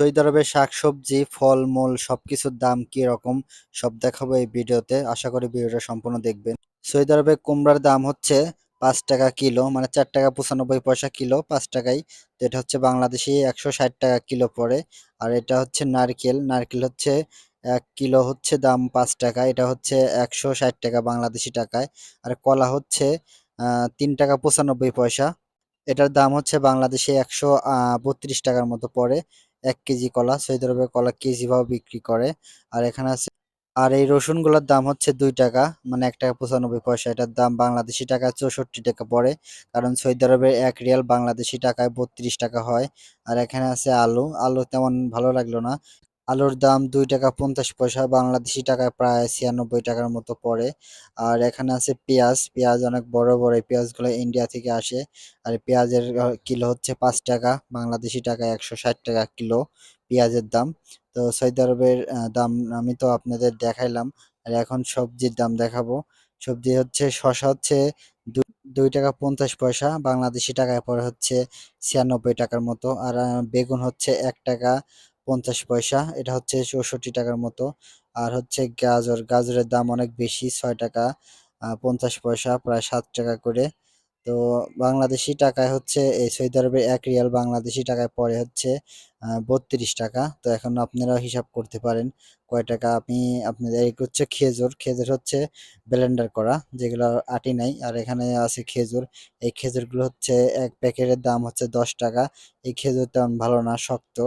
Saudi আরবের শাকসবজি, ফলমূল সবকিছুর দাম কি রকম সব দেখাবো এই ভিডিওতে। আশা করি ভিডিওটা সম্পূর্ণ দেখবেন। সৌদি আরবে কুমড়ার দাম হচ্ছে পাঁচ টাকা কিলো মানে চার টাকা পঁচানব্বই পয়সা কিলো পাঁচ টাকায় তো এটা হচ্ছে বাংলাদেশি একশো ষাট টাকা কিলো পড়ে। আর এটা হচ্ছে নারকেল নারকেল হচ্ছে এক কিলো হচ্ছে দাম পাঁচ টাকা এটা হচ্ছে একশো ষাট টাকা বাংলাদেশি টাকায়। আর কলা হচ্ছে তিন টাকা পঁচানব্বই পয়সা। এটার দাম হচ্ছে বাংলাদেশে একশো বত্রিশ টাকার মতো পড়ে। এক কেজি কলা সৌদি আরবে কলা কেজি ভাবে বিক্রি করে। আর এখানে আছে, আর এই রসুনগুলোর দাম হচ্ছে দুই টাকা মানে এক টাকা পঁচানব্বই পয়সা। এটার দাম বাংলাদেশি টাকায় চৌষট্টি টাকা পড়ে, কারণ সৌদি আরবের এক রিয়াল বাংলাদেশি টাকায় বত্রিশ টাকা হয়। আর এখানে আছে আলু আলু তেমন ভালো লাগল না। আলুর দাম দুই টাকা পঞ্চাশ পয়সা, বাংলাদেশি টাকায় প্রায় ছিয়ানব্বই টাকার মতো পড়ে। আর এখানে আছে পেঁয়াজ। পেঁয়াজ অনেক বড় বড় এই পেঁয়াজগুলো ইন্ডিয়া থেকে আসে। আর পেঁয়াজের কিলো হচ্ছে পাঁচ টাকা, বাংলাদেশি টাকায় একশো ষাট টাকা কিলো পেঁয়াজের দাম। তো সৌদি আরবের দাম আমি তো আপনাদের দেখাইলাম। আর এখন সবজির দাম দেখাবো। সবজি হচ্ছে শসা হচ্ছে দুই টাকা পঞ্চাশ পয়সা, বাংলাদেশি টাকায় পরে হচ্ছে ছিয়ানব্বই টাকার মতো। আর বেগুন হচ্ছে এক টাকা পঞ্চাশ পয়সা, এটা হচ্ছে চৌষট্টি টাকার মতো। আর হচ্ছে গাজর, গাজরের দাম অনেক বেশি, ছয় টাকা। পঞ্চাশ পয়সা, প্রায় সাত টাকা করে। তো বাংলাদেশি টাকায় হচ্ছে, এই সৌদি আরবের এক রিয়াল বাংলাদেশি টাকায় পড়ে হচ্ছে বত্রিশ টাকা। তো এখন আপনারা হিসাব করতে পারেন, কয় টাকা আপনি, আপনাদের এক হচ্ছে খেজুর। খেজুর হচ্ছে ব্লেন্ডার করা, যেগুলো আটি নাই। আর এখানে আছে খেজুর। এই খেজুরগুলো হচ্ছে এক প্যাকেটের দাম হচ্ছে দশ টাকা। এই খেজুর তেমন ভালো না, শক্ত।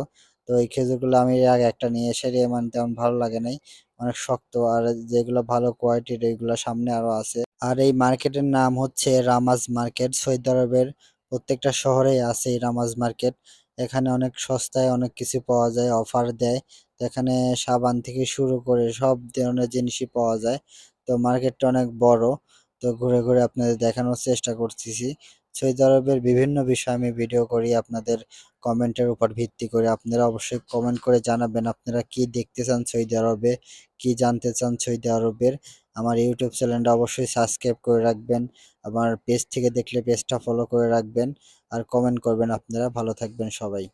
তো এই খেজুরগুলো আমি এর আগে একটা নিয়ে এসে মানে তেমন ভালো লাগে নাই। অনেক শক্ত আর যেগুলো ভালো কোয়ালিটির এইগুলো সামনে আরও আছে। আর এই মার্কেটের নাম হচ্ছে রামাজ মার্কেট সৌদি আরবের প্রত্যেকটা শহরেই আছে এই রামাজ মার্কেট এখানে অনেক সস্তায় অনেক কিছু পাওয়া যায় অফার দেয়। তো এখানে সাবান থেকে শুরু করে সব ধরনের জিনিসই পাওয়া যায়। তো মার্কেটটা অনেক বড়। তো ঘুরে ঘুরে আপনাদের দেখানোর চেষ্টা করতেছি। সৌদি আরবের বিভিন্ন বিষয়ে আমি ভিডিও করি, আপনাদের কমেন্টের উপর ভিত্তি করে। আপনারা অবশ্যই কমেন্ট করে জানাবেন আপনারা কি দেখতে চান সৌদি আরবে কি জানতে চান সৌদি আরবের আমার ইউটিউব চ্যানেলটা অবশ্যই সাবস্ক্রাইব করে রাখবেন, আমার পেজ থেকে দেখলে পেজটা ফলো করে রাখবেন, আর কমেন্ট করবেন আপনারা। ভালো থাকবেন সবাই।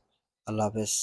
আল্লাহ হাফেজ।